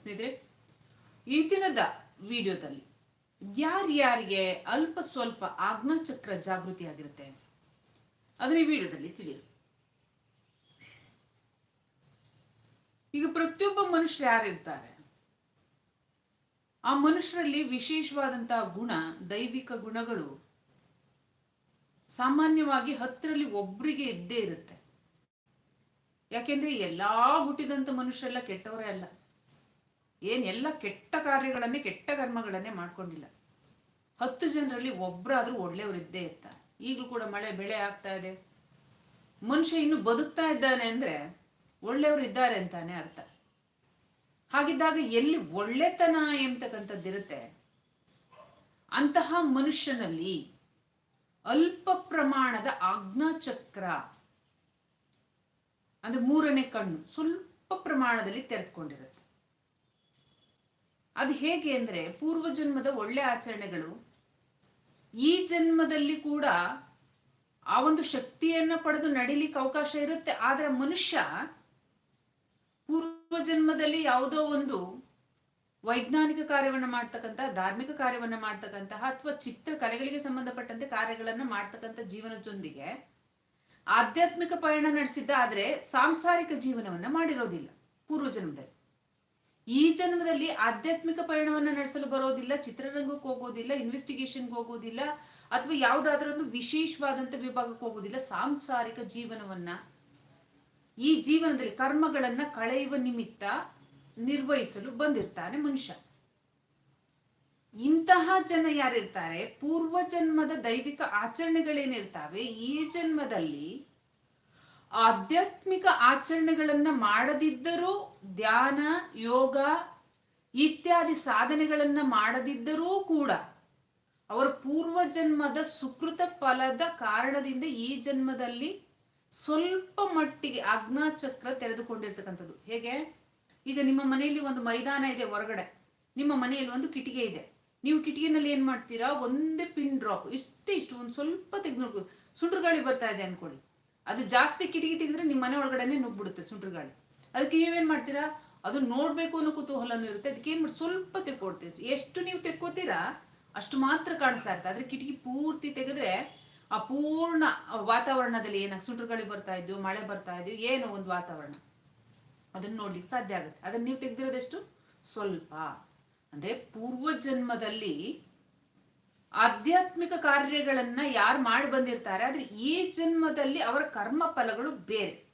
ಸ್ನೇಹಿತರೆ, ಈ ದಿನದ ವಿಡಿಯೋದಲ್ಲಿ ಯಾರ್ಯಾರಿಗೆ ಅಲ್ಪ ಸ್ವಲ್ಪ ಆಜ್ಞಾಚಕ್ರ ಜಾಗೃತಿ ಆಗಿರುತ್ತೆ ಅದನ್ನ ಈ ವಿಡಿಯೋದಲ್ಲಿ ತಿಳಿಯಿರಿ ಈಗ ಪ್ರತಿಯೊಬ್ಬ ಮನುಷ್ಯರು ಯಾರಿರ್ತಾರೆ ಆ ಮನುಷ್ಯರಲ್ಲಿ ವಿಶೇಷವಾದಂತಹ ಗುಣ, ದೈವಿಕ ಗುಣಗಳು ಸಾಮಾನ್ಯವಾಗಿ ಹತ್ತರಲ್ಲಿ ಒಬ್ರಿಗೆ ಇದ್ದೇ ಇರುತ್ತೆ. ಯಾಕೆಂದ್ರೆ ಎಲ್ಲಾ ಹುಟ್ಟಿದಂತ ಮನುಷ್ಯರೆಲ್ಲ ಕೆಟ್ಟವರೇ ಅಲ್ಲ. ಏನ್ ಎಲ್ಲ ಕೆಟ್ಟ ಕಾರ್ಯಗಳನ್ನೇ, ಕೆಟ್ಟ ಕರ್ಮಗಳನ್ನೇ ಮಾಡ್ಕೊಂಡಿಲ್ಲ. ಹತ್ತು ಜನರಲ್ಲಿ ಒಬ್ರಾದ್ರೂ ಒಳ್ಳೆಯವರಿದ್ದೇ ಇತ್ತ ಈಗಲೂ ಕೂಡ ಮಳೆ, ಬೆಳೆ ಆಗ್ತಾ ಇದೆ. ಮನುಷ್ಯ ಇನ್ನು ಬದುಕ್ತಾ ಇದ್ದಾನೆ ಅಂದ್ರೆ ಒಳ್ಳೆಯವರು ಇದ್ದಾರೆ ಅಂತಾನೆ ಅರ್ಥ. ಹಾಗಿದ್ದಾಗ ಎಲ್ಲಿ ಒಳ್ಳೆತನ ಎಂಬತಕ್ಕಂಥದ್ದಿರುತ್ತೆ ಅಂತಹ ಮನುಷ್ಯನಲ್ಲಿ ಅಲ್ಪ ಪ್ರಮಾಣದ ಆಜ್ಞಾಚಕ್ರ, ಅಂದ್ರೆ ಮೂರನೇ ಕಣ್ಣು ಸ್ವಲ್ಪ ಪ್ರಮಾಣದಲ್ಲಿ ತೆರೆದುಕೊಂಡಿರುತ್ತೆ. ಅದು ಹೇಗೆ ಅಂದ್ರೆ ಪೂರ್ವ ಜನ್ಮದ ಒಳ್ಳೆ ಆಚರಣೆಗಳು. ಈ ಜನ್ಮದಲ್ಲಿ ಕೂಡ ಆ ಒಂದು ಶಕ್ತಿಯನ್ನ ಪಡೆದು ನಡಿಲಿಕ್ಕೆ ಅವಕಾಶ ಇರುತ್ತೆ. ಆದ್ರೆ ಮನುಷ್ಯ ಪೂರ್ವ ಜನ್ಮದಲ್ಲಿ ಯಾವುದೋ ಒಂದು ವೈಜ್ಞಾನಿಕ ಕಾರ್ಯವನ್ನ ಮಾಡ್ತಕ್ಕಂತಹ, ಧಾರ್ಮಿಕ ಕಾರ್ಯವನ್ನ ಮಾಡ್ತಕ್ಕಂತಹ ಅಥವಾ ಚಿತ್ರ ಕಲೆಗಳಿಗೆ ಸಂಬಂಧಪಟ್ಟಂತೆ ಕಾರ್ಯಗಳನ್ನು ಮಾಡ್ತಕ್ಕಂಥ ಜೀವನದೊಂದಿಗೆ ಆಧ್ಯಾತ್ಮಿಕ ಪಯಣ ನಡೆಸಿದ್ದ, ಆದ್ರೆ ಸಾಂಸಾರಿಕ ಜೀವನವನ್ನ ಮಾಡಿರೋದಿಲ್ಲ ಪೂರ್ವ ಜನ್ಮದಲ್ಲಿ ಈ ಜನ್ಮದಲ್ಲಿ ಆಧ್ಯಾತ್ಮಿಕ ಪಯಣವನ್ನ ನಡೆಸಲು ಬರೋದಿಲ್ಲ, ಚಿತ್ರರಂಗಕ್ಕೆ ಹೋಗೋದಿಲ್ಲ ಇನ್ವೆಸ್ಟಿಗೇಷನ್ಗೆ ಹೋಗೋದಿಲ್ಲ, ಅಥವಾ ಯಾವುದಾದ್ರೂ ಒಂದು ವಿಶೇಷವಾದಂತ ವಿಭಾಗಕ್ಕೆ ಹೋಗೋದಿಲ್ಲ, ಸಾಂಸಾರಿಕ ಜೀವನವನ್ನ. ಈ ಜೀವನದಲ್ಲಿ ಕರ್ಮಗಳನ್ನ ಕಳೆಯುವ ನಿಮಿತ್ತ ನಿರ್ವಹಿಸಲು ಬಂದಿರ್ತಾನೆ ಮನುಷ್ಯ. ಇಂತಹ ಜನ ಯಾರಿರ್ತಾರೆ? ಪೂರ್ವ ಜನ್ಮದ ದೈವಿಕ ಆಚರಣೆಗಳೇನಿರ್ತಾವೆ? ಈ ಜನ್ಮದಲ್ಲಿ ಆಧ್ಯಾತ್ಮಿಕ ಆಚರಣೆಗಳನ್ನ ಮಾಡದಿದ್ದರೂ, ಧ್ಯಾನ, ಯೋಗ ಇತ್ಯಾದಿ ಸಾಧನೆಗಳನ್ನ ಮಾಡದಿದ್ದರೂ ಕೂಡ ಅವರ ಪೂರ್ವ ಜನ್ಮದ ಸುಕೃತ ಫಲದ ಕಾರಣದಿಂದ ಈ ಜನ್ಮದಲ್ಲಿ ಸ್ವಲ್ಪ ಮಟ್ಟಿಗೆ ಆಜ್ಞಾಚಕ್ರ ತೆರೆದುಕೊಂಡಿರ್ತಕ್ಕಂಥದ್ದು. ಹೇಗೆ? ಈಗ ನಿಮ್ಮ ಮನೆಯಲ್ಲಿ ಒಂದು ಮೈದಾನ ಇದೆ ಹೊರಗಡೆ. ನಿಮ್ಮ ಮನೆಯಲ್ಲಿ ಒಂದು ಕಿಟಿಗೆ ಇದೆ. ನೀವು ಕಿಟಕಿನಲ್ಲಿ ಏನ್ ಮಾಡ್ತೀರಾ? ಒಂದೇ ಪಿನ್ ಡ್ರಾಪ್. ಇಷ್ಟೇ, ಇಷ್ಟು, ಒಂದು ಸ್ವಲ್ಪ ತೆಗೆದು ಸುಂಟ್ರು ಗಾಳಿ ಬರ್ತಾ ಇದೆ ಅನ್ಕೊಳ್ಳಿ. ಅದು ಜಾಸ್ತಿ ಕಿಟಕಿ ತೆಗೆದ್ರೆ ನಿಮ್ಮ ಮನೆ ಒಳಗಡೆನೆ ನುಗ್ಬಿಡುತ್ತೆ ಸುಂಟ್ರಗಾಳಿ. ಅದಕ್ಕೆ ನೀವೇನ್ ಮಾಡ್ತೀರಾ? ಅದು ನೋಡ್ಬೇಕು ಅನ್ನೋ ಕುತೂಹಲನೂ ಇರುತ್ತೆ. ಅದಕ್ಕೆ ಏನ್ ಮಾಡಿ, ಸ್ವಲ್ಪ ತೆಕ್ಕೊಡ್ತೀವಿ ಎಷ್ಟು ನೀವು ತೆಕ್ಕೋತೀರಾ, ಅಷ್ಟು ಮಾತ್ರ ಕಾಣಿಸ್ತಾ ಇರ್ತದೆ ಆದ್ರೆ ಕಿಟಕಿ ಪೂರ್ತಿ ತೆಗೆದ್ರೆ ಆ ಪೂರ್ಣ ವಾತಾವರಣದಲ್ಲಿ ಏನ ಸುಂಟ್ರಗಾಳಿ ಬರ್ತಾ ಇದ್ವು ಮಳೆ ಬರ್ತಾ ಇದ್ವು ಏನೋ ಒಂದು ವಾತಾವರಣ. ಅದನ್ನ ನೋಡ್ಲಿಕ್ಕೆ ಸಾಧ್ಯ ಆಗುತ್ತೆ. ಅದನ್ನ ನೀವು ತೆಗ್ದಿರೋದೆಷ್ಟು ಸ್ವಲ್ಪ. ಅಂದ್ರೆ ಪೂರ್ವ ಜನ್ಮದಲ್ಲಿ ಆಧ್ಯಾತ್ಮಿಕ ಕಾರ್ಯಗಳನ್ನ ಯಾರು ಮಾಡಿ ಬಂದಿರ್ತಾರೆ, ಆದ್ರೆ ಈ ಜನ್ಮದಲ್ಲಿ ಅವರ ಕರ್ಮ ಫಲಗಳು ಬೇರೆ.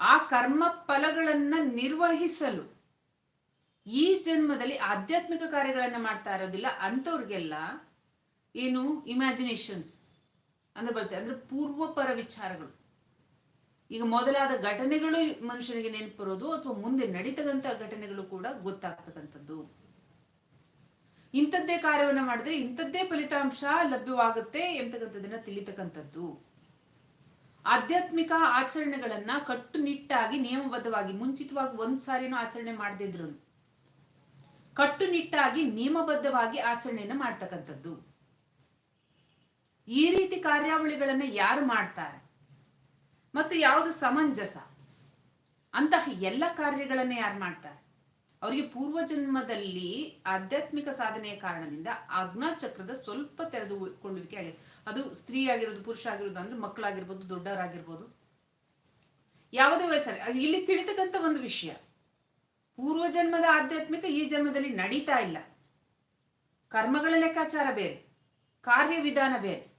ಆ ಕರ್ಮ ಫಲಗಳನ್ನ ನಿರ್ವಹಿಸಲು ಈ ಜನ್ಮದಲ್ಲಿ ಆಧ್ಯಾತ್ಮಿಕ ಕಾರ್ಯಗಳನ್ನ ಮಾಡ್ತಾ ಇರೋದಿಲ್ಲ, ಅಂಥವ್ರಿಗೆಲ್ಲ ಏನು ಇಮ್ಯಾಜಿನೇಷನ್ಸ್ ಅಂದ್ರೆ ಬರುತ್ತೆ, ಅಂದ್ರೆ ಪೂರ್ವಪರ ವಿಚಾರಗಳು. ಈಗ ಮೊದಲಾದ ಘಟನೆಗಳು ಮನುಷ್ಯನಿಗೆ ನೆನಪು ಬರೋದು, ಅಥವಾ ಮುಂದೆ ನಡೀತಕ್ಕಂಥ ಘಟನೆಗಳು ಕೂಡ ಗೊತ್ತಾಗ್ತಕ್ಕಂಥದ್ದು. ಇಂಥದ್ದೇ ಕಾರ್ಯವನ್ನ ಮಾಡಿದ್ರೆ ಇಂಥದ್ದೇ ಫಲಿತಾಂಶ ಲಭ್ಯವಾಗುತ್ತೆ ಎಂಬತಕ್ಕಂಥದ್ದನ್ನ ತಿಳಿತಕ್ಕಂಥದ್ದು. ಆಧ್ಯಾತ್ಮಿಕ ಆಚರಣೆಗಳನ್ನ ಕಟ್ಟುನಿಟ್ಟಾಗಿ, ನಿಯಮಬದ್ಧವಾಗಿ, ಮುಂಚಿತವಾಗಿ ಒಂದ್ ಸಾರಿನೂ ಆಚರಣೆ ಮಾಡದಿದ್ರು ಕಟ್ಟುನಿಟ್ಟಾಗಿ, ನಿಯಮಬದ್ಧವಾಗಿ ಆಚರಣೆಯನ್ನ ಮಾಡ್ತಕ್ಕಂಥದ್ದು. ಈ ರೀತಿ ಕಾರ್ಯಾವಳಿಗಳನ್ನ ಯಾರು ಮಾಡ್ತಾರೆ? ಮತ್ತು ಯಾವುದು ಸಮಂಜಸ? ಅಂತಹ ಎಲ್ಲ ಕಾರ್ಯಗಳನ್ನ ಯಾರು ಮಾಡ್ತಾರೆ? ಅವರಿಗೆ ಪೂರ್ವ ಜನ್ಮದಲ್ಲಿ ಆಧ್ಯಾತ್ಮಿಕ ಸಾಧನೆಯ ಕಾರಣದಿಂದ ಆಜ್ಞಾಚಕ್ರದ ಸ್ವಲ್ಪ ತೆರೆದುಕೊಳ್ಳುವಿಕೆ ಆಗಿದೆ. ಅದು ಸ್ತ್ರೀ ಆಗಿರೋದು, ಪುರುಷ ಆಗಿರೋದು ಅಂದ್ರೆ ಮಕ್ಕಳಾಗಿರ್ಬೋದು, ದೊಡ್ಡವರಾಗಿರ್ಬೋದು. ಯಾವುದೇ ವಯಸ್ಸಲ್ಲಿ ಇಲ್ಲಿ ತಿಳಿತಕ್ಕಂಥ ಒಂದು ವಿಷಯ. ಪೂರ್ವ ಜನ್ಮದ ಆಧ್ಯಾತ್ಮಿಕ ಈ ಜನ್ಮದಲ್ಲಿ ನಡೀತಾ ಇಲ್ಲ. ಕರ್ಮಗಳ ಲೆಕ್ಕಾಚಾರ ಬೇರೆ, ಕಾರ್ಯವಿಧಾನ ಬೇರೆ.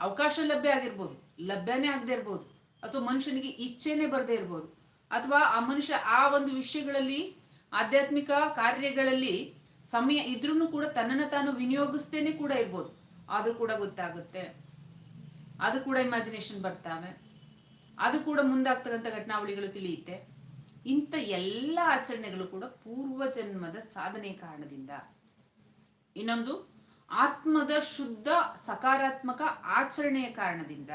ಅವಕಾಶ ಲಭ್ಯ ಆಗಿರ್ಬೋದು, ಲಭ್ಯನೇ ಆಗದೆ ಇರ್ಬೋದು. ಅಥವಾ ಮನುಷ್ಯನಿಗೆ ಇಚ್ಛೆನೆ ಬರದೇ ಇರ್ಬೋದು. ಅಥವಾ ಆ ಮನುಷ್ಯ ಆ ಒಂದು ವಿಷಯಗಳಲ್ಲಿ ಆಧ್ಯಾತ್ಮಿಕ ಕಾರ್ಯಗಳಲ್ಲಿ ಸಮಯ ಇದ್ರೂ ಕೂಡ ತನ್ನನ್ನು ತಾನು ವಿನಿಯೋಗಿಸ್ತೇನೆ ಕೂಡ ಇರ್ಬೋದು. ಆದರೂ ಕೂಡ ಗೊತ್ತಾಗುತ್ತೆ. ಅದು ಕೂಡ ಇಮ್ಯಾಜಿನೇಷನ್ ಬರ್ತಾವೆ. ಅದು ಕೂಡ ಮುಂದಾಗ್ತಕ್ಕಂಥ ಘಟನಾವಳಿಗಳು ತಿಳಿಯುತ್ತೆ. ಇಂಥ ಎಲ್ಲ ಆಚರಣೆಗಳು ಕೂಡ ಪೂರ್ವ ಜನ್ಮದ ಸಾಧನೆ ಕಾರಣದಿಂದ. ಇನ್ನೊಂದು, ಆತ್ಮದ ಶುದ್ಧ ಸಕಾರಾತ್ಮಕ ಆಚರಣೆಯ ಕಾರಣದಿಂದ.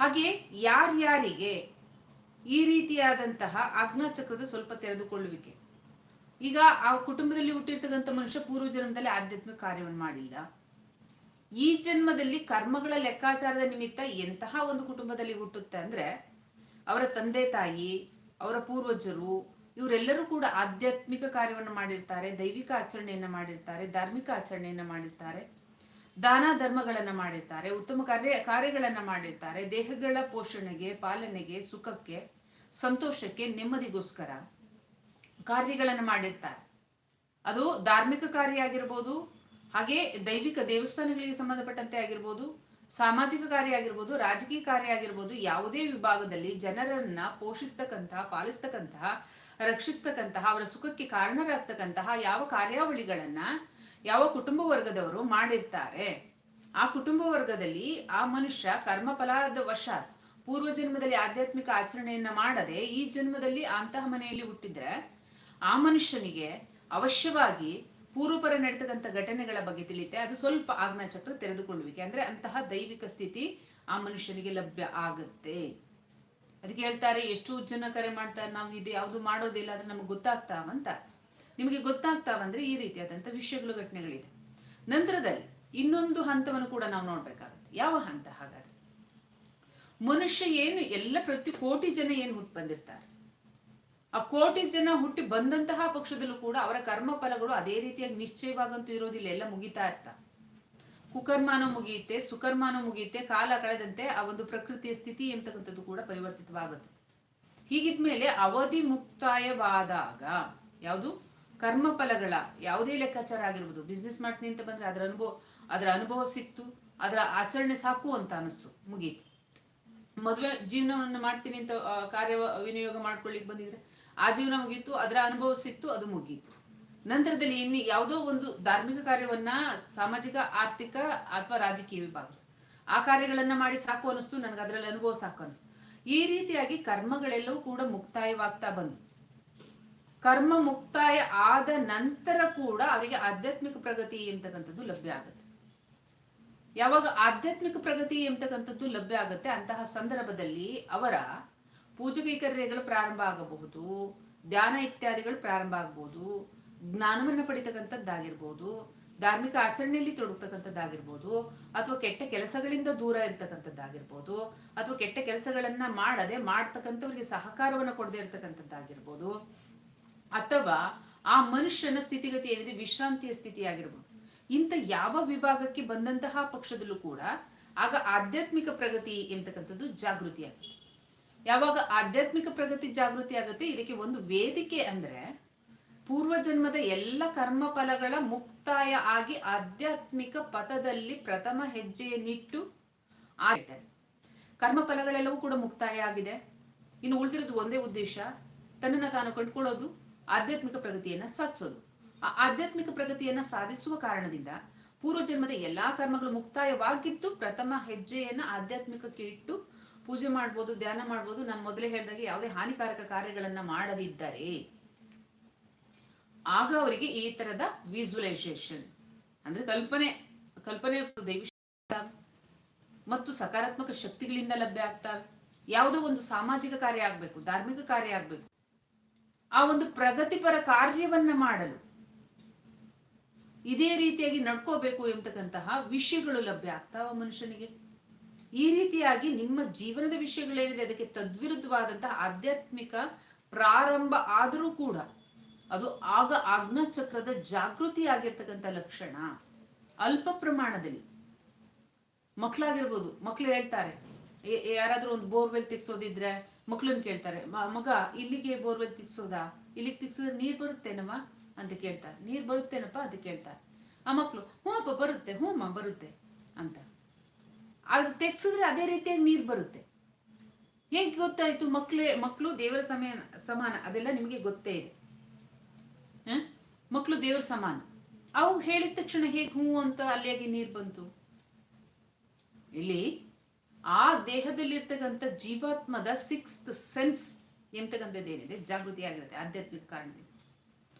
ಹಾಗೆ ಯಾರ್ಯಾರಿಗೆ ಈ ರೀತಿಯಾದಂತಹ ಆಜ್ಞಾಚಕ್ರದ ಸ್ವಲ್ಪ ತೆರೆದುಕೊಳ್ಳುವಿಕೆ. ಈಗ ಆ ಕುಟುಂಬದಲ್ಲಿ ಹುಟ್ಟಿರ್ತಕ್ಕಂಥ ಮನುಷ್ಯ ಪೂರ್ವ ಜನ್ಮದಲ್ಲಿ ಆಧ್ಯಾತ್ಮಿಕ ಕಾರ್ಯವನ್ನು ಮಾಡಿಲ್ಲ. ಈ ಜನ್ಮದಲ್ಲಿ ಕರ್ಮಗಳ ಲೆಕ್ಕಾಚಾರದ ನಿಮಿತ್ತ ಎಂತಹ ಒಂದು ಕುಟುಂಬದಲ್ಲಿ ಹುಟ್ಟುತ್ತೆ ಅಂದ್ರೆ ಅವರ ತಂದೆ ತಾಯಿ, ಅವರ ಪೂರ್ವಜರು, ಇವರೆಲ್ಲರೂ ಕೂಡ ಆಧ್ಯಾತ್ಮಿಕ ಕಾರ್ಯವನ್ನು ಮಾಡಿರ್ತಾರೆ, ದೈವಿಕ ಆಚರಣೆಯನ್ನ ಮಾಡಿರ್ತಾರೆ, ಧಾರ್ಮಿಕ ಆಚರಣೆಯನ್ನ ಮಾಡಿರ್ತಾರೆ, ದಾನ ಧರ್ಮಗಳನ್ನ ಮಾಡಿರ್ತಾರೆ, ಉತ್ತಮ ಕಾರ್ಯ ಕಾರ್ಯಗಳನ್ನ ಮಾಡಿರ್ತಾರೆ, ದೇಹಗಳ ಪೋಷಣೆಗೆ, ಪಾಲನೆಗೆ, ಸುಖಕ್ಕೆ. ಸಂತೋಷಕ್ಕೆ, ನೆಮ್ಮದಿಗೋಸ್ಕರ ಕಾರ್ಯಗಳನ್ನು ಮಾಡಿರ್ತಾರೆ. ಅದು ಧಾರ್ಮಿಕ ಕಾರ್ಯ ಆಗಿರ್ಬೋದು, ಹಾಗೆ ದೈವಿಕ ದೇವಸ್ಥಾನಗಳಿಗೆ ಸಂಬಂಧಪಟ್ಟಂತೆ ಆಗಿರ್ಬೋದು, ಸಾಮಾಜಿಕ ಕಾರ್ಯ ಆಗಿರ್ಬೋದು, ರಾಜಕೀಯ ಕಾರ್ಯ ಆಗಿರ್ಬೋದು, ಯಾವುದೇ ವಿಭಾಗದಲ್ಲಿ ಜನರನ್ನ ಪೋಷಿಸ್ತಕ್ಕಂತಹ, ಪಾಲಿಸ್ತಕ್ಕಂತಹ, ರಕ್ಷಿಸ್ತಕ್ಕಂತಹ, ಅವರ ಸುಖಕ್ಕೆ ಕಾರಣರಾಗ್ತಕ್ಕಂತಹ ಯಾವ ಕಾರ್ಯಾವಳಿಗಳನ್ನ ಯಾವ ಕುಟುಂಬ ವರ್ಗದವರು ಮಾಡಿರ್ತಾರೆ. ಆ ಕುಟುಂಬ ವರ್ಗದಲ್ಲಿ ಆ ಮನುಷ್ಯ ಕರ್ಮಫಲದ ವಶಾತ್ ಪೂರ್ವ ಜನ್ಮದಲ್ಲಿ ಆಧ್ಯಾತ್ಮಿಕ ಆಚರಣೆಯನ್ನ ಮಾಡದೆ ಈ ಜನ್ಮದಲ್ಲಿ ಅಂತಹ ಮನೆಯಲ್ಲಿ ಹುಟ್ಟಿದ್ರೆ ಆ ಮನುಷ್ಯನಿಗೆ ಅವಶ್ಯವಾಗಿ ಪೂರ್ವಪರ ನಡೆತಕ್ಕಂಥ ಘಟನೆಗಳ ಬಗ್ಗೆ ತಿಳಿಯುತ್ತೆ. ಅದು ಸ್ವಲ್ಪ ಚಕ್ರ ತೆರೆದುಕೊಳ್ಳುವಿಕೆ. ಅಂದ್ರೆ ಅಂತಹ ದೈವಿಕ ಸ್ಥಿತಿ ಆ ಮನುಷ್ಯನಿಗೆ ಲಭ್ಯ ಆಗುತ್ತೆ. ಅದಕ್ಕೆ ಹೇಳ್ತಾರೆ, ಎಷ್ಟು ಜನ ಕರೆ ಮಾಡ್ತಾರೆ ನಾವು ಇದು ಯಾವುದು ಮಾಡೋದಿಲ್ಲ, ಆದ್ರೆ ನಮಗೆ ಗೊತ್ತಾಗ್ತಾವಂತ ನಿಮಗೆ ಗೊತ್ತಾಗ್ತಾವಂದ್ರೆ ಈ ರೀತಿಯಾದಂಥ ವಿಷಯಗಳು, ಘಟನೆಗಳಿದೆ. ನಂತರದಲ್ಲಿ ಇನ್ನೊಂದು ಹಂತವನ್ನು ಕೂಡ ನಾವು ನೋಡ್ಬೇಕಾಗುತ್ತೆ. ಯಾವ ಹಂತ? ಹಾಗಾದ್ರೆ ಮನುಷ್ಯ ಏನು, ಎಲ್ಲ ಪ್ರತಿ ಕೋಟಿ ಜನ ಏನು ಹುಟ್ಟು ಬಂದಿರ್ತಾರೆ. ಆ ಕೋಟಿ ಜನ ಹುಟ್ಟಿ ಬಂದಂತಹ ಪಕ್ಷದಲ್ಲೂ ಕೂಡ ಅವರ ಕರ್ಮ ಫಲಗಳು ಅದೇ ರೀತಿಯಾಗಿ ನಿಶ್ಚಯವಾಗಂತೂ ಇರೋದಿಲ್ಲ, ಎಲ್ಲ ಮುಗಿತಾ ಇರ್ತ. ಕುಕರ್ಮಾನ ಮುಗಿಯುತ್ತೆ, ಸುಕರ್ಮಾನ ಮುಗಿಯುತ್ತೆ, ಕಾಲ ಕಳೆದಂತೆ ಆ ಒಂದು ಪ್ರಕೃತಿಯ ಸ್ಥಿತಿ ಎಂತಕ್ಕಂಥದ್ದು ಕೂಡ ಪರಿವರ್ತಿತವಾಗುತ್ತೆ. ಹೀಗಿದ್ಮೇಲೆ ಅವಧಿ ಮುಕ್ತಾಯವಾದಾಗ ಯಾವುದು? ಕರ್ಮ ಫಲಗಳ, ಯಾವುದೇ ಲೆಕ್ಕಾಚಾರ ಆಗಿರ್ಬೋದು. ಬಿಸ್ನೆಸ್ ಮಾಡ್ತೀನಿ ಅಂತ ಬಂದ್ರೆ ಅದರ ಅನುಭವ ಅದರ ಅನುಭವ ಸಿಕ್ತು, ಅದರ ಆಚರಣೆ ಸಾಕು ಅಂತ ಅನಿಸ್ತು, ಮುಗೀತು. ಮದುವೆ ಜೀವನವನ್ನು ಮಾಡ್ತೀನಿ ಅಂತ ಕಾರ್ಯ, ವಿನಿಯೋಗ ಮಾಡ್ಕೊಳ್ಳಿಕ್ ಬಂದಿದ್ರೆ, ಆ ಜೀವನ ಮುಗೀತು, ಅದರ ಅನುಭವ ಸಿಕ್ತು, ಅದು ಮುಗೀತು. ನಂತರದಲ್ಲಿ ಇನ್ನು ಯಾವುದೋ ಒಂದು ಧಾರ್ಮಿಕ ಕಾರ್ಯವನ್ನ ಸಾಮಾಜಿಕ, ಆರ್ಥಿಕ ಅಥವಾ ರಾಜಕೀಯ ವಿಭಾಗ, ಆ ಕಾರ್ಯಗಳನ್ನ ಮಾಡಿ ಸಾಕು ಅನಿಸ್ತು ನನಗೆ ಅದರಲ್ಲಿ ಅನುಭವ ಸಾಕು ಅನಿಸ್ತು ಈ ರೀತಿಯಾಗಿ ಕರ್ಮಗಳೆಲ್ಲವೂ ಕೂಡ ಮುಕ್ತಾಯವಾಗ್ತಾ ಬಂದು ಕರ್ಮ ಮುಕ್ತಾಯ ಆದ ನಂತರ ಕೂಡ ಅವರಿಗೆ ಆಧ್ಯಾತ್ಮಿಕ ಪ್ರಗತಿ ಎಂತಕ್ಕಂಥದ್ದು ಲಭ್ಯ ಆಗುತ್ತೆ ಯಾವಾಗ ಆಧ್ಯಾತ್ಮಿಕ ಪ್ರಗತಿ ಎಂಬತಕ್ಕಂಥದ್ದು ಲಭ್ಯ ಆಗುತ್ತೆ, ಅಂತಹ ಸಂದರ್ಭದಲ್ಲಿ ಅವರ ಪೂಜೆ ಕೈಕರ್ಯಗಳು ಪ್ರಾರಂಭ ಆಗಬಹುದು, ಧ್ಯಾನ ಇತ್ಯಾದಿಗಳು ಪ್ರಾರಂಭ ಆಗ್ಬೋದು ಜ್ಞಾನವನ್ನು ಪಡಿತಕ್ಕಂಥದ್ದಾಗಿರ್ಬೋದು, ಧಾರ್ಮಿಕ ಆಚರಣೆಯಲ್ಲಿ ತೊಡಗ್ತಕ್ಕಂಥದ್ದಾಗಿರ್ಬೋದು, ಅಥವಾ ಕೆಟ್ಟ ಕೆಲಸಗಳಿಂದ ದೂರ ಇರ್ತಕ್ಕಂಥದ್ದಾಗಿರ್ಬೋದು, ಅಥವಾ ಕೆಟ್ಟ ಕೆಲಸಗಳನ್ನ ಮಾಡದೆ ಮಾಡ್ತಕ್ಕಂಥವ್ರಿಗೆ ಸಹಕಾರವನ್ನು ಕೊಡದೇ ಇರ್ತಕ್ಕಂಥದ್ದಾಗಿರ್ಬೋದು, ಅಥವಾ ಆ ಮನುಷ್ಯನ ಸ್ಥಿತಿಗತಿ ಏನಿದೆ, ವಿಶ್ರಾಂತಿಯ ಸ್ಥಿತಿ ಆಗಿರ್ಬೋದು ಇಂಥ ಯಾವ ವಿಭಾಗಕ್ಕೆ ಬಂದಂತಹ ಪಕ್ಷದಲ್ಲೂ ಕೂಡ ಆಗ ಆಧ್ಯಾತ್ಮಿಕ ಪ್ರಗತಿ ಎಂತಕ್ಕಂಥದ್ದು ಜಾಗೃತಿ ಆಗುತ್ತೆ. ಯಾವಾಗ ಆಧ್ಯಾತ್ಮಿಕ ಪ್ರಗತಿ ಜಾಗೃತಿ ಆಗುತ್ತೆ, ಇದಕ್ಕೆ ಒಂದು ವೇದಿಕೆ ಅಂದ್ರೆ ಪೂರ್ವ ಜನ್ಮದ ಎಲ್ಲ ಕರ್ಮ ಫಲಗಳ ಮುಕ್ತಾಯ ಆಗಿ ಆಧ್ಯಾತ್ಮಿಕ ಪಥದಲ್ಲಿ ಪ್ರಥಮ ಹೆಜ್ಜೆಯನ್ನಿಟ್ಟು ಆಗಿದೆ ಕರ್ಮ ಫಲಗಳೆಲ್ಲವೂ ಕೂಡ ಮುಕ್ತಾಯ ಆಗಿದೆ. ಇನ್ನು ಉಳಿದಿರೋದು ಒಂದೇ ಉದ್ದೇಶ, ತನ್ನನ್ನ ತಾನು ಕಂಡುಕೊಳ್ಳೋದು, ಆಧ್ಯಾತ್ಮಿಕ ಪ್ರಗತಿಯನ್ನ ಸಾಧಿಸೋದು. ಆಧ್ಯಾತ್ಮಿಕ ಪ್ರಗತಿಯನ್ನ ಸಾಧಿಸುವ ಕಾರಣದಿಂದ ಪೂರ್ವ ಜನ್ಮದ ಎಲ್ಲಾ ಕರ್ಮಗಳು ಮುಕ್ತಾಯವಾಗಿದ್ದು ಪ್ರಥಮ ಹೆಜ್ಜೆಯನ್ನ ಆಧ್ಯಾತ್ಮಿಕಕ್ಕೆ ಇಟ್ಟು ಪೂಜೆ ಮಾಡ್ಬೋದು, ಧ್ಯಾನ ಮಾಡ್ಬೋದು. ನಾನು ಮೊದಲೇ ಹೇಳಿದಾಗೆ ಯಾವುದೇ ಹಾನಿಕಾರಕ ಕಾರ್ಯಗಳನ್ನ ಮಾಡದಿದ್ದರೆ ಆಗ ಅವರಿಗೆ ಈ ತರದ ವಿಜುವಲೈಸೇಷನ್ ಅಂದ್ರೆ ಕಲ್ಪನೆ ಕಲ್ಪನೆ ದೈವಿ ಮತ್ತು ಸಕಾರಾತ್ಮಕ ಶಕ್ತಿಗಳಿಂದ ಲಭ್ಯ ಆಗ್ತಾವೆ. ಯಾವುದೋ ಒಂದು ಸಾಮಾಜಿಕ ಕಾರ್ಯ ಆಗ್ಬೇಕು, ಧಾರ್ಮಿಕ ಕಾರ್ಯ ಆಗ್ಬೇಕು. ಆ ಒಂದು ಪ್ರಗತಿಪರ ಕಾರ್ಯವನ್ನ ಮಾಡಲು ಇದೇ ರೀತಿಯಾಗಿ ನಡ್ಕೋಬೇಕು ಎಂಬತಕ್ಕಂತಹ ವಿಷಯಗಳು ಲಭ್ಯ ಆಗ್ತಾವ ಮನುಷ್ಯನಿಗೆ. ಈ ರೀತಿಯಾಗಿ ನಿಮ್ಮ ಜೀವನದ ವಿಷಯಗಳೇನಿದೆ, ಅದಕ್ಕೆ ತದ್ವಿರುದ್ಧವಾದಂತಹ ಆಧ್ಯಾತ್ಮಿಕ ಪ್ರಾರಂಭ ಆದರೂ ಕೂಡ ಅದು ಆಗ ಆಜ್ಞಾ ಚಕ್ರದ ಜಾಗೃತಿ ಆಗಿರ್ತಕ್ಕಂಥ ಲಕ್ಷಣ. ಅಲ್ಪ ಪ್ರಮಾಣದಲ್ಲಿ. ಮಕ್ಳಾಗಿರ್ಬೋದು, ಮಕ್ಳು ಹೇಳ್ತಾರೆ ಯಾರಾದ್ರೂ ಒಂದು ಬೋರ್ವೆಲ್ ತೆಗ್ಸೋದಿದ್ರೆ ಮಕ್ಳನ್ನ ಕೇಳ್ತಾರೆ ಮಗ, ಇಲ್ಲಿಗೆ ಬೋರ್ವೆಲ್ ತಿಕ್ಸೋದಾ ಇಲ್ಲಿಗೆ ತಿಕ್ಸಿದ್ರೆ ನೀರ್ ಬರುತ್ತೇನಮ್ಮ ಅಂತ ಕೇಳ್ತಾರೆ. ನೀರ್ ಬರುತ್ತೇನಪ್ಪ ಅಂತ ಕೇಳ್ತಾರೆ. ಆ ಮಕ್ಳು, ಹ್ಞೂ ಅಪ್ಪ, ಬರುತ್ತೆ, ಹ್ಞೂ ಅಮ್ಮ, ಬರುತ್ತೆ ಅಂತ. ಆದ್ರೆ ತೆಗ್ಸಿದ್ರೆ ಅದೇ ರೀತಿಯಾಗಿ ನೀರ್ ಬರುತ್ತೆ. ಹೇಗೆ ಗೊತ್ತಾಯ್ತು? ಮಕ್ಳೇ ಮಕ್ಕಳು ದೇವರ ಸಮಯ, ಸಮಾನ. ಅದೆಲ್ಲ ನಿಮಗೆ ಗೊತ್ತೇ ಇದೆ. ಹ? ಮಕ್ಕಳು ದೇವರ ಸಮಾನ. ಅವು ಹೇಳಿದ ತಕ್ಷಣ ಹೇಗೆ ಹ್ಞೂ ಅಂತ ಅಲ್ಲಿಯಾಗಿ ನೀರ್ ಬಂತು? ಇಲ್ಲಿ, ಆ ದೇಹದಲ್ಲಿರ್ತಕ್ಕಂಥ ಜೀವಾತ್ಮದ ಸಿಕ್ಸ್ತ್ ಸೆನ್ಸ್ ಎಂತಕ್ಕಂಥದ್ದೇನಿದೆ ಜಾಗೃತಿ ಆಗಿರುತ್ತೆ ಆಧ್ಯಾತ್ಮಿಕ ಕಾರಣದಿಂದ.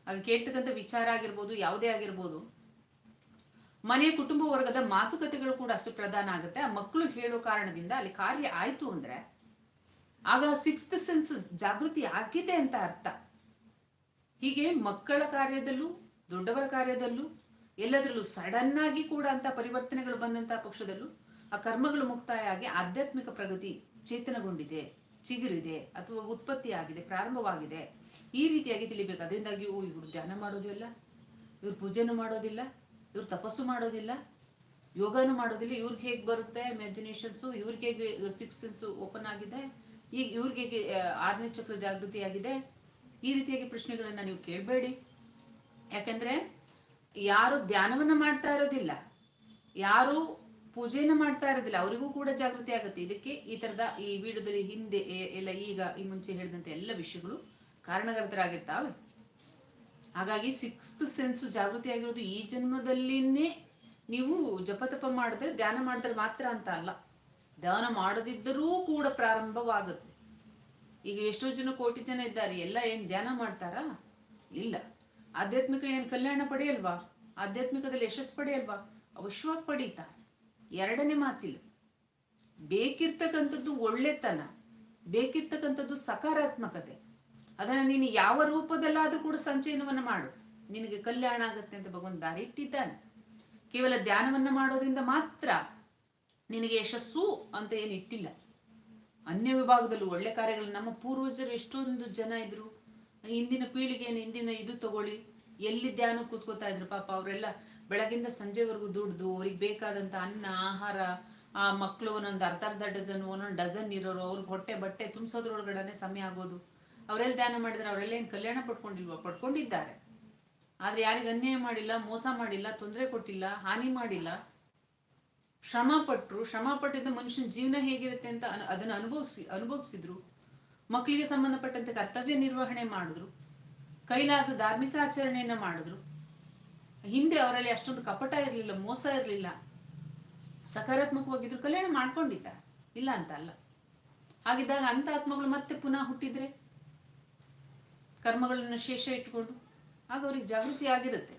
ಆಗ ಕೇಳ್ತಕ್ಕಂಥ ವಿಚಾರ ಆಗಿರ್ಬೋದು, ಯಾವುದೇ ಆಗಿರ್ಬೋದು, ಮನೆ, ಕುಟುಂಬ ವರ್ಗದ ಮಾತುಕತೆಗಳು ಕೂಡ ಅಷ್ಟು ಪ್ರಧಾನ ಆಗುತ್ತೆ. ಆ ಮಕ್ಕಳು ಹೇಳೋ ಕಾರಣದಿಂದ ಅಲ್ಲಿ ಕಾರ್ಯ ಆಯ್ತು ಅಂದ್ರೆ ಆಗ ಸಿಕ್ಸ್ತ್ ಸೆನ್ಸ್ ಜಾಗೃತಿ ಆಗಿದೆ ಅಂತ ಅರ್ಥ. ಹೀಗೆ ಮಕ್ಕಳ ಕಾರ್ಯದಲ್ಲೂ, ದೊಡ್ಡವರ ಕಾರ್ಯದಲ್ಲೂ, ಎಲ್ಲದರಲ್ಲೂ ಸಡನ್ ಆಗಿ ಕೂಡ ಅಂತ ಪರಿವರ್ತನೆಗಳು ಬಂದಂತಹ ಪಕ್ಷದಲ್ಲೂ ಆ ಕರ್ಮಗಳು ಮುಕ್ತಾಯ ಆಗಿ ಆಧ್ಯಾತ್ಮಿಕ ಪ್ರಗತಿ ಚೇತನಗೊಂಡಿದೆ. ಚಿಗುರಿದೆ ಅಥವಾ ಉತ್ಪತ್ತಿ ಆಗಿದೆ ಪ್ರಾರಂಭವಾಗಿದೆ. ಈ ರೀತಿಯಾಗಿ ತಿಳಿಬೇಕು. ಅದರಿಂದಾಗಿ ಇವರು ಧ್ಯಾನ ಮಾಡೋದಿಲ್ಲ, ಇವ್ರು ಪೂಜೆನೂ ಮಾಡೋದಿಲ್ಲ, ಇವ್ರು ತಪಸ್ಸು ಮಾಡೋದಿಲ್ಲ, ಯೋಗನೂ ಮಾಡೋದಿಲ್ಲ. ಇವ್ರಿಗೆ ಹೇಗೆ ಬರುತ್ತೆ ಇಮ್ಯಾಜಿನೇಷನ್ಸು ಇವ್ರಿಗೆ ಹೇಗೆ ಸಿಕ್ಸ್ ಸೆನ್ಸ್ ಓಪನ್ ಆಗಿದೆ ಈಗ ಇವ್ರಿಗೆ ಹೇಗೆ ಆರನೇ ಚಕ್ರ ಜಾಗೃತಿ ಆಗಿದೆ ಈ ರೀತಿಯಾಗಿ ಪ್ರಶ್ನೆಗಳನ್ನ ನೀವು ಕೇಳಬೇಡಿ. ಯಾಕಂದ್ರೆ ಯಾರು ಧ್ಯಾನವನ್ನ ಮಾಡ್ತಾ ಇರೋದಿಲ್ಲ, ಯಾರು ಪೂಜೆಯನ್ನ ಮಾಡ್ತಾ ಇರೋದಿಲ್ಲ, ಅವರಿಗೂ ಕೂಡ ಜಾಗೃತಿ ಆಗುತ್ತೆ. ಇದಕ್ಕೆ ಈ ತರದ ಈ ವಿಡಿಯೋದಲ್ಲಿ ಹಿಂದೆ ಎಲ್ಲ ಈಗ ಈ ಮುಂಚೆ ಹೇಳಿದಂತೆ ಎಲ್ಲ ವಿಷಯಗಳು ಕಾರಣಕರ್ತರಾಗಿರ್ತಾವೆ ಹಾಗಾಗಿ ಸಿಕ್ಸ್ತ್ ಸೆನ್ಸ್ ಜಾಗೃತಿ ಆಗಿರೋದು ಈ ಜನ್ಮದಲ್ಲಿನೇ ನೀವು ಜಪತಪ ಮಾಡಿದ್ರೆ, ಧ್ಯಾನ ಮಾಡಿದ್ರೆ ಮಾತ್ರ ಅಂತ ಅಲ್ಲ. ಧ್ಯಾನ ಮಾಡದಿದ್ದರೂ ಕೂಡ ಪ್ರಾರಂಭವಾಗುತ್ತೆ. ಈಗ ಎಷ್ಟೋ ಜನ ಕೋಟಿ ಜನ ಇದ್ದಾರೆ, ಎಲ್ಲ ಏನ್ ಧ್ಯಾನ ಮಾಡ್ತಾರಾ? ಇಲ್ಲ. ಆಧ್ಯಾತ್ಮಿಕ ಏನ್ ಕಲ್ಯಾಣ ಪಡೆಯಲ್ವಾ? ಆಧ್ಯಾತ್ಮಿಕದಲ್ಲಿ ಯಶಸ್ಸು ಪಡೆಯಲ್ವಾ? ಅವಶ್ಯವಾಗಿ ಪಡೀತಾರೆ ಎರಡನೇ ಮಾತಿಲ್ಲ. ಬೇಕಿರ್ತಕ್ಕಂಥದ್ದು ಒಳ್ಳೆತನ, ಬೇಕಿರ್ತಕ್ಕಂಥದ್ದು ಸಕಾರಾತ್ಮಕತೆ. ಅದನ್ನ ನೀನು ಯಾವ ರೂಪದಲ್ಲಾದ್ರೂ ಕೂಡ ಸಂಚಯನವನ್ನು ಮಾಡು. ನಿನಗೆ ಕಲ್ಯಾಣ ಆಗುತ್ತೆ ಅಂತ ಭಗವಂತ ದಾರಿ ಇಟ್ಟಿದ್ದಾನೆ. ಕೇವಲ ಧ್ಯಾನವನ್ನ ಮಾಡೋದ್ರಿಂದ ಮಾತ್ರ ನಿನಗೆ ಯಶಸ್ಸು ಅಂತ ಏನು ಇಟ್ಟಿಲ್ಲ. ಅನ್ಯ ವಿಭಾಗದಲ್ಲೂ ಒಳ್ಳೆ ಕಾರ್ಯಗಳು. ನಮ್ಮ ಪೂರ್ವಜರು ಎಷ್ಟೊಂದು ಜನ ಇದ್ರು. ಇಂದಿನ ಪೀಳಿಗೆಯನ್ನು ಇಂದಿನ ಇದು ತಗೊಳ್ಳಿ. ಎಲ್ಲಿ ಧ್ಯಾನ ಕೂತ್ಕೋತಾ ಇದ್ರು ಪಾಪ ಅವರೆಲ್ಲ ಬೆಳಗಿಂದ ಸಂಜೆವರೆಗೂ ದುಡ್ದು, ಅವ್ರಿಗೆ ಬೇಕಾದಂತ ಅನ್ನ, ಆಹಾರ, ಆ ಮಕ್ಕಳು ಒಂದೊಂದು ಅರ್ಧ ಅರ್ಧ ಡಜನ್ ಒಂದೊಂದು ಡಜನ್ ಇರೋರು, ಅವ್ರಿಗೆ ಹೊಟ್ಟೆ ಬಟ್ಟೆ ತುಂಬಿಸೋದ್ರೊಳಗಡೆ ಸಮಯ ಆಗೋದು. ಅವರೆಲ್ಲ ಧ್ಯಾನ ಮಾಡಿದ್ರೆ ಅವರೆಲ್ಲ ಏನು ಕಲ್ಯಾಣ ಪಡ್ಕೊಂಡಿಲ್ವಾ? ಪಡ್ಕೊಂಡಿದ್ದಾರೆ. ಆದ್ರೆ ಯಾರಿಗೆ ಅನ್ಯಾಯ ಮಾಡಿಲ್ಲ, ಮೋಸ ಮಾಡಿಲ್ಲ, ತೊಂದರೆ ಕೊಟ್ಟಿಲ್ಲ, ಹಾನಿ ಮಾಡಿಲ್ಲ, ಶ್ರಮ ಪಟ್ರು, ಶ್ರಮ ಪಟ್ಟಿದ್ದ ಮನುಷ್ಯನ ಜೀವನ ಹೇಗಿರುತ್ತೆ ಅಂತ ಅದನ್ನ ಅನುಭವಿಸಿ, ಅನುಭವಿಸಿದ್ರು. ಮಕ್ಕಳಿಗೆ ಸಂಬಂಧಪಟ್ಟಂತೆ ಕರ್ತವ್ಯ ನಿರ್ವಹಣೆ ಮಾಡಿದ್ರು. ಕೈಲಾದ ಧಾರ್ಮಿಕ ಆಚರಣೆಯನ್ನ ಮಾಡಿದ್ರು. ಹಿಂದೆ ಅವರಲ್ಲಿ ಅಷ್ಟೊಂದು ಕಪಟ ಇರಲಿಲ್ಲ, ಮೋಸ ಇರಲಿಲ್ಲ. ಸಕಾರಾತ್ಮಕವಾಗಿದ್ರು ಕಲ್ಯಾಣ ಮಾಡ್ಕೊಂಡಿದ್ದಾರೆ ಇಲ್ಲ ಅಂತ ಅಲ್ಲ. ಹಾಗಿದ್ದಾಗ ಅಂತ ಆತ್ಮಗಳು ಮತ್ತೆ ಪುನಃ ಹುಟ್ಟಿದ್ರೆ ಕರ್ಮಗಳನ್ನ ಶೇಷ ಇಟ್ಕೊಂಡು ಆಗ ಅವ್ರಿಗೆ ಜಾಗೃತಿ ಆಗಿರುತ್ತೆ.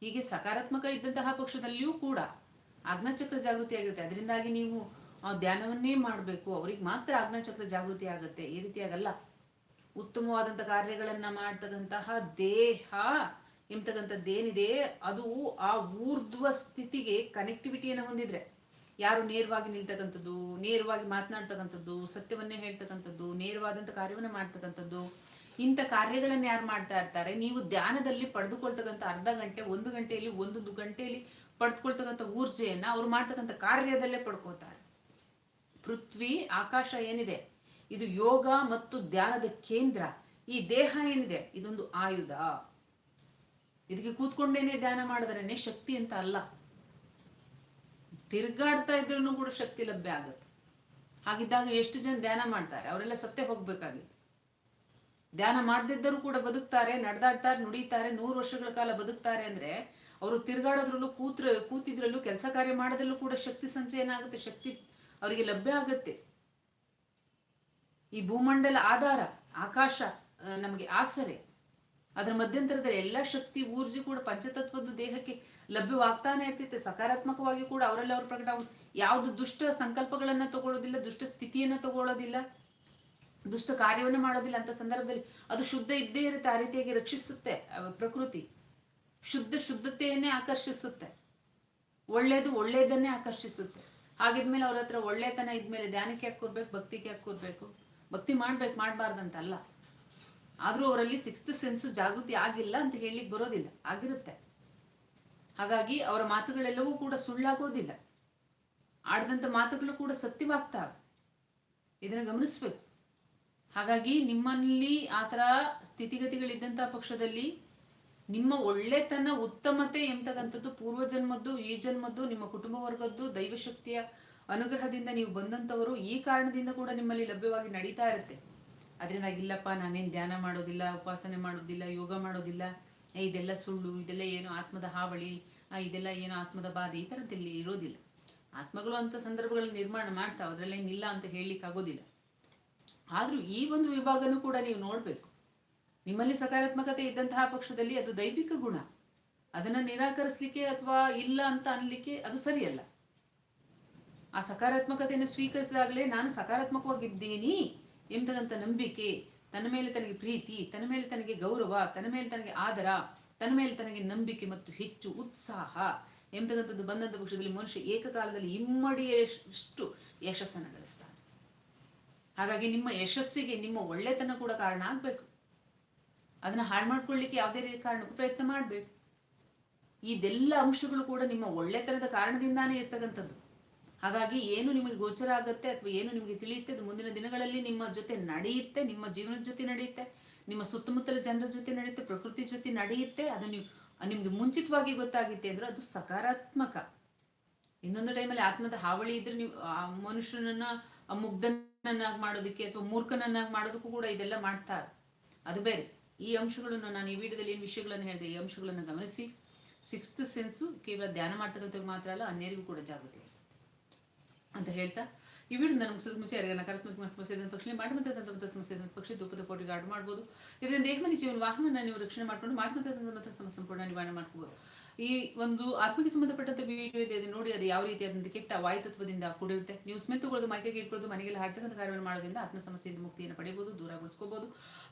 ಹೀಗೆ ಸಕಾರಾತ್ಮಕ ಇದ್ದಂತಹ ಪಕ್ಷದಲ್ಲಿಯೂ ಕೂಡ ಅಗ್ನಚಕ್ರ ಜಾಗೃತಿ ಆಗಿರುತ್ತೆ. ಅದರಿಂದಾಗಿ ನೀವು ಧ್ಯಾನವನ್ನೇ ಮಾಡಬೇಕು. ಅವ್ರಿಗೆ ಮಾತ್ರ ಅಗ್ನಚಕ್ರ ಜಾಗೃತಿ ಆಗುತ್ತೆ. ಈ ರೀತಿಯಾಗಲ್ಲ. ಉತ್ತಮವಾದಂಥ ಕಾರ್ಯಗಳನ್ನ ಮಾಡ್ತಕ್ಕಂತಹ ದೇಹ ಎಂಬತಕ್ಕಂಥದ್ದೇನಿದೆ ಅದು ಆ ಊರ್ಧ್ವ ಸ್ಥಿತಿಗೆ ಕನೆಕ್ಟಿವಿಟಿಯನ್ನು ಹೊಂದಿದ್ರೆ. ಯಾರು ನೇರವಾಗಿ ನಿಲ್ತಕ್ಕಂಥದ್ದು, ನೇರವಾಗಿ ಮಾತನಾಡ್ತಕ್ಕಂಥದ್ದು, ಸತ್ಯವನ್ನೇ ಹೇಳ್ತಕ್ಕಂಥದ್ದು, ನೇರವಾದಂಥ ಕಾರ್ಯವನ್ನ ಮಾಡ್ತಕ್ಕಂಥದ್ದು, ಇಂಥ ಕಾರ್ಯಗಳನ್ನು ಯಾರು ಮಾಡ್ತಾ ಇರ್ತಾರೆ? ನೀವು ಧ್ಯಾನದಲ್ಲಿ ಪಡೆದುಕೊಳ್ತಕ್ಕಂಥ ಅರ್ಧ ಗಂಟೆ, ಒಂದು ಗಂಟೆಯಲ್ಲಿ ಒಂದೊಂದು ಗಂಟೆಯಲ್ಲಿ ಪಡೆದುಕೊಳ್ತಕ್ಕಂಥ ಊರ್ಜೆಯನ್ನ ಅವ್ರು ಮಾಡ್ತಕ್ಕಂಥ ಕಾರ್ಯದಲ್ಲೇ ಪಡ್ಕೋತಾರೆ. ಪೃಥ್ವಿ, ಆಕಾಶ ಏನಿದೆ? ಇದು ಯೋಗ ಮತ್ತು ಧ್ಯಾನದ ಕೇಂದ್ರ. ಈ ದೇಹ ಏನಿದೆ? ಇದೊಂದು ಆಯುಧ. ಇದಕ್ಕೆ ಕೂತ್ಕೊಂಡೇನೆ ಧ್ಯಾನ ಮಾಡಿದ್ರೇನೆ ಶಕ್ತಿ ಅಂತ ಅಲ್ಲ. ತಿರ್ಗಾಡ್ತಾ ಇದ್ರೂ ಕೂಡ ಶಕ್ತಿ ಲಭ್ಯ ಆಗುತ್ತೆ. ಹಾಗಿದ್ದಾಗ ಎಷ್ಟು ಜನ ಧ್ಯಾನ ಮಾಡ್ತಾರೆ? ಅವರೆಲ್ಲ ಸತ್ಯ ಹೋಗ್ಬೇಕಾಗಿತ್ತು. ಧ್ಯಾನ ಮಾಡದಿದ್ದರೂ ಕೂಡ ಬದುಕ್ತಾರೆ, ನಡೆದಾಡ್ತಾರೆ, ನುಡಿತಾರೆ, ನೂರು ವರ್ಷಗಳ ಕಾಲ ಬದುಕ್ತಾರೆ ಅಂದ್ರೆ ಅವರು ತಿರ್ಗಾಡೋದ್ರಲ್ಲೂ ಕೂತ್ರ, ಕೂತಿದ್ರಲ್ಲೂ ಕೆಲಸ ಕಾರ್ಯ ಮಾಡೋದ್ರಲ್ಲೂ ಕೂಡ ಶಕ್ತಿ ಸಂಚಯನ ಆಗುತ್ತೆ, ಶಕ್ತಿ ಅವರಿಗೆ ಲಭ್ಯ ಆಗುತ್ತೆ. ಈ ಭೂಮಂಡಲ ಆಧಾರ, ಆಕಾಶ ನಮಗೆ ಆಸರೆ ಅದರ ಮಧ್ಯಂತರದಲ್ಲಿ ಎಲ್ಲ ಶಕ್ತಿ, ಊರ್ಜಿ ಕೂಡ ಪಂಚತತ್ವದ ದೇಹಕ್ಕೆ ಲಭ್ಯವಾಗ್ತಾನೆ ಇರ್ತೈತೆ ಸಕಾರಾತ್ಮಕವಾಗಿ ಕೂಡ ಅವರೆಲ್ಲ ಅವ್ರ ಪ್ರಕಟ ಯಾವುದು ದುಷ್ಟ ಸಂಕಲ್ಪಗಳನ್ನ ತಗೊಳ್ಳೋದಿಲ್ಲ ದುಷ್ಟ ಸ್ಥಿತಿಯನ್ನ ತಗೊಳ್ಳೋದಿಲ್ಲ ದುಷ್ಟ ಕಾರ್ಯವನ್ನು ಮಾಡೋದಿಲ್ಲ ಅಂತ ಸಂದರ್ಭದಲ್ಲಿ ಅದು ಶುದ್ಧ ಇದ್ದೇ ಇರುತ್ತೆ, ಆ ರೀತಿಯಾಗಿ ರಕ್ಷಿಸುತ್ತೆ ಪ್ರಕೃತಿ. ಶುದ್ಧ ಶುದ್ಧತೆಯನ್ನೇ ಆಕರ್ಷಿಸುತ್ತೆ. ಒಳ್ಳೇದು ಒಳ್ಳೇದನ್ನೇ ಆಕರ್ಷಿಸುತ್ತೆ. ಹಾಗಿದ್ಮೇಲೆ ಅವ್ರ ಹತ್ರ ಒಳ್ಳೆತನ ಇದ್ಮೇಲೆ ಧ್ಯಾನಕ್ಕೆ ಯಾಕೆ ಕೂರ್ಬೇಕು, ಭಕ್ತಿಗೆ ಯಾಕೆ ಕೂರ್ಬೇಕು? ಭಕ್ತಿ ಮಾಡ್ಬೇಕು ಮಾಡ್ಬಾರ್ದಂತಲ್ಲ ಆದ್ರೂ ಅವರಲ್ಲಿ ಸಿಕ್ಸ್ತ್ ಸೆನ್ಸ್ ಜಾಗೃತಿ ಆಗಿಲ್ಲ ಅಂತ ಹೇಳಲಿಕ್ಕೆ ಬರೋದಿಲ್ಲ. ಆಗಿರುತ್ತೆ. ಹಾಗಾಗಿ ಅವರ ಮಾತುಗಳೆಲ್ಲವೂ ಕೂಡ ಸುಳ್ಳಾಗೋದಿಲ್ಲ. ಆಡಿದಂತ ಮಾತುಗಳು ಕೂಡ ಸತ್ಯವಾಗ್ತಾವೆ ಇದನ್ನ ಗಮನಿಸ್ಬೇಕು. ಹಾಗಾಗಿ ನಿಮ್ಮಲ್ಲಿ ಆ ಆತರ ಸ್ಥಿತಿಗತಿಗಳಿದ್ದಂತಹ ಪಕ್ಷದಲ್ಲಿ ನಿಮ್ಮ ಒಳ್ಳೆತನ, ಉತ್ತಮತೆ ಎಂಬತಕ್ಕಂಥದ್ದು ಪೂರ್ವ ಜನ್ಮದ್ದು ಈ ಜನ್ಮದ್ದು, ನಿಮ್ಮ ಕುಟುಂಬ ವರ್ಗದ್ದು, ದೈವಶಕ್ತಿಯ ಅನುಗ್ರಹದಿಂದ ನೀವು ಬಂದಂತವರು ಈ ಕಾರಣದಿಂದ ಕೂಡ ನಿಮ್ಮಲ್ಲಿ ಲಭ್ಯವಾಗಿ ನಡೀತಾ ಇರುತ್ತೆ. ಅದರಿಂದ ಇಲ್ಲಪ್ಪ, ನಾನೇನು ಧ್ಯಾನ ಮಾಡೋದಿಲ್ಲ, ಉಪಾಸನೆ ಮಾಡೋದಿಲ್ಲ, ಯೋಗ ಮಾಡೋದಿಲ್ಲ ಇದೆಲ್ಲ ಸುಳ್ಳು, ಇದೆಲ್ಲ ಏನು ಆತ್ಮದ ಹಾವಳಿ ಇದೆಲ್ಲ ಏನು ಆತ್ಮದ ಬಾಧೆ, ಈ ಥರದ್ದಲ್ಲಿ ಇರೋದಿಲ್ಲ. ಆತ್ಮಗಳು ಅಂತ ಸಂದರ್ಭಗಳನ್ನು ನಿರ್ಮಾಣ ಮಾಡ್ತಾವೆ ಏನಿಲ್ಲ ಅಂತ ಹೇಳಲಿಕ್ಕೆ ಆಗೋದಿಲ್ಲ ಆದರೂ ಈ ಒಂದು ವಿಭಾಗನೂ ಕೂಡ ನೀವು ನೋಡಬೇಕು. ನಿಮ್ಮಲ್ಲಿ ಸಕಾರಾತ್ಮಕತೆ ಇದ್ದಂತಹ ಪಕ್ಷದಲ್ಲಿ ಅದು ದೈವಿಕ ಗುಣ. ಅದನ್ನ ನಿರಾಕರಿಸ್ಲಿಕ್ಕೆ ಅಥವಾ ಇಲ್ಲ ಅಂತ ಅನ್ಲಿಕ್ಕೆ ಅದು ಸರಿಯಲ್ಲ. ಆ ಸಕಾರಾತ್ಮಕತೆಯನ್ನು ಸ್ವೀಕರಿಸಿದಾಗಲೇ ನಾನು ಸಕಾರಾತ್ಮಕವಾಗಿದ್ದೀನಿ. ಎಂಬತಕ್ಕಂಥ ನಂಬಿಕೆ, ತನ್ನ ಮೇಲೆ ತನಗೆ ಪ್ರೀತಿ, ತನ್ನ ಮೇಲೆ ತನಗೆ ಗೌರವ, ತನ್ನ ಮೇಲೆ ತನಗೆ ಆದರ, ತನ್ನ ಮೇಲೆ ತನಗೆ ನಂಬಿಕೆ ಮತ್ತು ಹೆಚ್ಚು ಉತ್ಸಾಹ ಎಂಬತಕ್ಕಂಥದ್ದು ಬಂದಂತ ಪಕ್ಷದಲ್ಲಿ ಮನುಷ್ಯ ಏಕಕಾಲದಲ್ಲಿ ಇಮ್ಮಡಿಯಷ್ಟು ಯಶಸ್ಸನ್ನು ಗಳಿಸ್ತಾನೆ. ಹಾಗಾಗಿ ನಿಮ್ಮ ಯಶಸ್ಸಿಗೆ ನಿಮ್ಮ ಒಳ್ಳೆತನ ಕೂಡ ಕಾರಣ ಆಗ್ಬೇಕು. ಅದನ್ನ ಹಾಳು ಮಾಡ್ಕೊಳ್ಳಿಕ್ಕೆ ಯಾವುದೇ ರೀತಿ ಕಾರಣಕ್ಕೂ ಪ್ರಯತ್ನ ಮಾಡ್ಬೇಕು. ಇದೆಲ್ಲ ಅಂಶಗಳು ಕೂಡ ನಿಮ್ಮ ಒಳ್ಳೆತನದ ಕಾರಣದಿಂದಾನೇ ಇರ್ತಕ್ಕಂಥದ್ದು. ಹಾಗಾಗಿ ಏನು ನಿಮಗೆ ಗೋಚರ ಆಗುತ್ತೆ ಅಥವಾ ಏನು ನಿಮಗೆ ತಿಳಿಯುತ್ತೆ ಅದು ಮುಂದಿನ ದಿನಗಳಲ್ಲಿ ನಿಮ್ಮ ಜೊತೆ ನಡೆಯುತ್ತೆ, ನಿಮ್ಮ ಜೀವನದ ಜೊತೆ ನಡೆಯುತ್ತೆ, ನಿಮ್ಮ ಸುತ್ತಮುತ್ತಲ ಜನರ ಜೊತೆ ನಡೆಯುತ್ತೆ, ಪ್ರಕೃತಿ ಜೊತೆ ನಡೆಯುತ್ತೆ, ಅದು ನೀವು, ನಿಮ್ಗೆ ಮುಂಚಿತವಾಗಿ ಗೊತ್ತಾಗಿತ್ತೆ ಅಂದ್ರೆ ಅದು ಸಕಾರಾತ್ಮಕ. ಇನ್ನೊಂದು ಟೈಮಲ್ಲಿ ಆತ್ಮದ ಹಾವಳಿ ಇದ್ರೆ ನೀವು, ಆ ಮನುಷ್ಯನನ್ನ ಮುಗ್ಧನನ್ನಾಗಿ ಮಾಡೋದಕ್ಕೆ ಅಥವಾ ಮೂರ್ಖನನ್ನಾಗಿ ಮಾಡೋದಕ್ಕೂ ಕೂಡ ಇದೆಲ್ಲ ಮಾಡ್ತಾರೆ. ಅದು ಬೇರೆ. ಈ ಅಂಶಗಳನ್ನು ನಾನು ಈ ವಿಡಿಯೋದಲ್ಲಿ ಏನು ವಿಷಯಗಳನ್ನು ಹೇಳಿದೆ, ಈ ಅಂಶಗಳನ್ನು ಗಮನಿಸಿ. ಸಿಕ್ಸ್ತ್ ಸೆನ್ಸು ಕೇವಲ ಧ್ಯಾನ ಮಾಡ್ತಕ್ಕಂಥ ಮಾತ್ರ ಅಲ್ಲ, ಅನ್ಯರಿಗೂ ಕೂಡ ಜಾಗೃತಿ. ಅಂತ ಹೇಳ್ತಾ, ಈ ವಿಡಿಯೋ ನಾನು ಮುಂಚೆ ಯಾರಿಗೆ ನಕಾರಾತ್ಮಕ ಸಮಸ್ಯೆ ಇದ್ದಂಥ ಪಕ್ಷ ಮಾಡುವಂಥ ಸಮಸ್ಯೆ ಇದ್ದಂಥ ಪಕ್ಷ ಧೂಪದ ಕೋಟಿಗೆ ಮಾಡಬಹುದು ಮಾಡ್ಬೋದು. ಇದರಿಂದ ದೇಹಮನಿ ಜೀವನ ವಾಹನವನ್ನು ನೀವು ರಕ್ಷಣೆ ಮಾಡ್ಕೊಂಡು ಮಾಡುವಂಥ ಸಮಸ್ಯೆ ಸಂಪೂರ್ಣ ನಿವಾರಣೆ ಮಾಡ್ಕೋಬೋದು ಈ ಒಂದು ಆತ್ಮಕ್ಕೆ ಸಂಬಂಧಪಟ್ಟಂತ ವಿಡಿಯೋ ಇದೆ ಅದು ನೋಡಿ ಅದು ಯಾವ ರೀತಿಯಾದಂಥ ಕೆಟ್ಟ ವಾಯುತತ್ವದಿಂದ ಕೂಡಿರುತ್ತೆ. ನೀವು ಸ್ಮೆಲ್ ತಗೊಳ್ಳೋದು ಮೈಕೆಗೆ ಇಟ್ಕೊಳ್ಳೋದು ಮನೆಗೆಲ್ಲ ಹಾಡ್ತಕ್ಕಂಥ ಕಾರ್ಯವನ್ನು ಮಾಡೋದ್ರಿಂದ ಆತ್ಮ ಸಮಸ್ಯೆಯಿಂದ ಮುಕ್ತಿಯನ್ನು ಪಡೆಯಬಹುದು ದೂರಗೊಳಿಸ್ಕೋಬಹುದು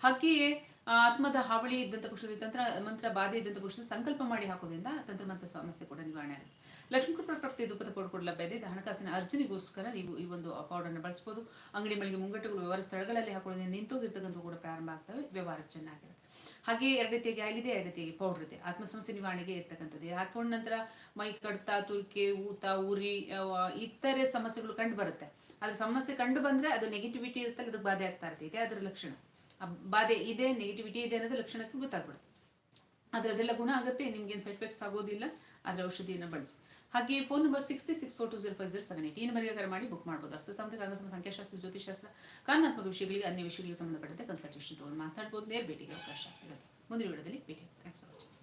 ಆ ಆತ್ಮದ ಹಾವಳಿ ಇದ್ದಂಥ ಪಕ್ಷದ ತಂತ್ರ, ಮಂತ್ರ, ಬಾಧೆ ಇದ್ದಂಥ ಪಕ್ಷದ ಸಂಕಲ್ಪ ಮಾಡಿ ಹಾಕೋದ್ರಿಂದ ತಂತ್ರ ಮಂತ್ರ ಸಮಸ್ಯೆ ಕೂಡ ನಿವಾರಣೆ ಆಗುತ್ತೆ. ಲಕ್ಷ್ಮೀ ಪ್ರಕೃತಿ ಧೂಪದ ಪೌಡರ್ ಕೂಡ ಲಭ್ಯ ಇದೆ. ಹಣಕಾಸಿನ ಅರ್ಜನೆಗೋಸ್ಕರ ನೀವು ಈ ಒಂದು ಪೌಡರ್ನ ಬಳಸಬಹುದು ಅಂಗಡಿ ಮಳಿಗೆ ಮುಂಗಟ್ಟುಗಳು, ವ್ಯವಹಾರ ಸ್ಥಳಗಳಲ್ಲಿ ಹಾಕೊಳ್ಳೋದ್ರಿಂದ ನಿಂತೋಗಿರ್ತಕ್ಕಂಥ ಕೂಡ ಪ್ರಾರಂಭ ಆಗ್ತವೆ. ವ್ಯವಹಾರ ಚೆನ್ನಾಗಿರುತ್ತೆ. ಹಾಗೆ ಎರಡು ರೀತಿಯಾಗಿ ಆಯಿಲ್ ಎರಡು ರೀತಿಯಾಗಿ ಪೌಡರ್ ಇದೆ. ಆತ್ಮ ಸಮಸ್ಯೆ ನಿವಾರಣೆಗೆ ಇರ್ತಕ್ಕಂಥದ್ದು. ಹಾಕೊಂಡ ನಂತರ ಮೈ ಕಡ್ತ, ತುರ್ಕೆ, ಊತ, ಉರಿ ಇತರೆ ಸಮಸ್ಯೆಗಳು ಕಂಡು ಬರುತ್ತೆ. ಅದ್ರ ಸಮಸ್ಯೆ ಕಂಡು ಬಂದ್ರೆ ಅದು ನೆಗೆಟಿವಿಟಿ ಇರುತ್ತಲ್ಲ, ಅದಕ್ಕೆ ಬಾಧೆ ಆಗ್ತಾ ಇರ್ತೈತೆ. ಅದರ ಲಕ್ಷಣ. ಬಾಧೆ ಇದೆ ನೆಗೆಟಿವಿಟಿ ಇದೆ ಅನ್ನೋದು ಲಕ್ಷಣಕ್ಕೆ ಗೊತ್ತಾಗ್ಬಿಡುತ್ತೆ. ಅದು ಅದೆಲ್ಲ ಗುಣ ಆಗುತ್ತೆ, ನಿಮ್ಗೇನು ಸೈಡ್ ಎಫೆಕ್ಟ್ಸ್ ಆಗೋದಿಲ್ಲ ಅದ್ರ ಔಷಧಿಯನ್ನು ಬಳಸಿ. ಹಾಗೆ phone number six three six four two zero five zero seven eight ಈ ನಂಬರ್ಗೆ ಕರೆ ಮಾಡಿ ಬುಕ್ ಮಾಡ್ಬೋದು. ಅಷ್ಟು ಅಂಗಸಮ ಸಂಖ್ಯಾಶಾಸ್ತ್ರ ಜ್ಯೋತಿಷಾಸ್ತ್ರ ಕಾರಣಾತ್ಮಕ ವಿಷಯಗಳಿಗೆ ಅನ್ಯ ವಿಷಯಗಳಿಗೆ ಸಂಬಂಧಪಟ್ಟಂತೆ ಕನ್ಸಲ್ಟೇಷನ್ ತಗೊಂಡು ಮಾತಾಡ್ಬೋದು. ನೇರ ಭೇಟಿಗೆ ಅವಕಾಶ ಇರುತ್ತೆ. ಮುಂದಿನ ವಿಡಿಯೋದಲ್ಲಿ ಭೇಟಿ ಥ್ಯಾಂಕ್ಸ್ ಫಾರ್ ವಾಚಿಂಗ್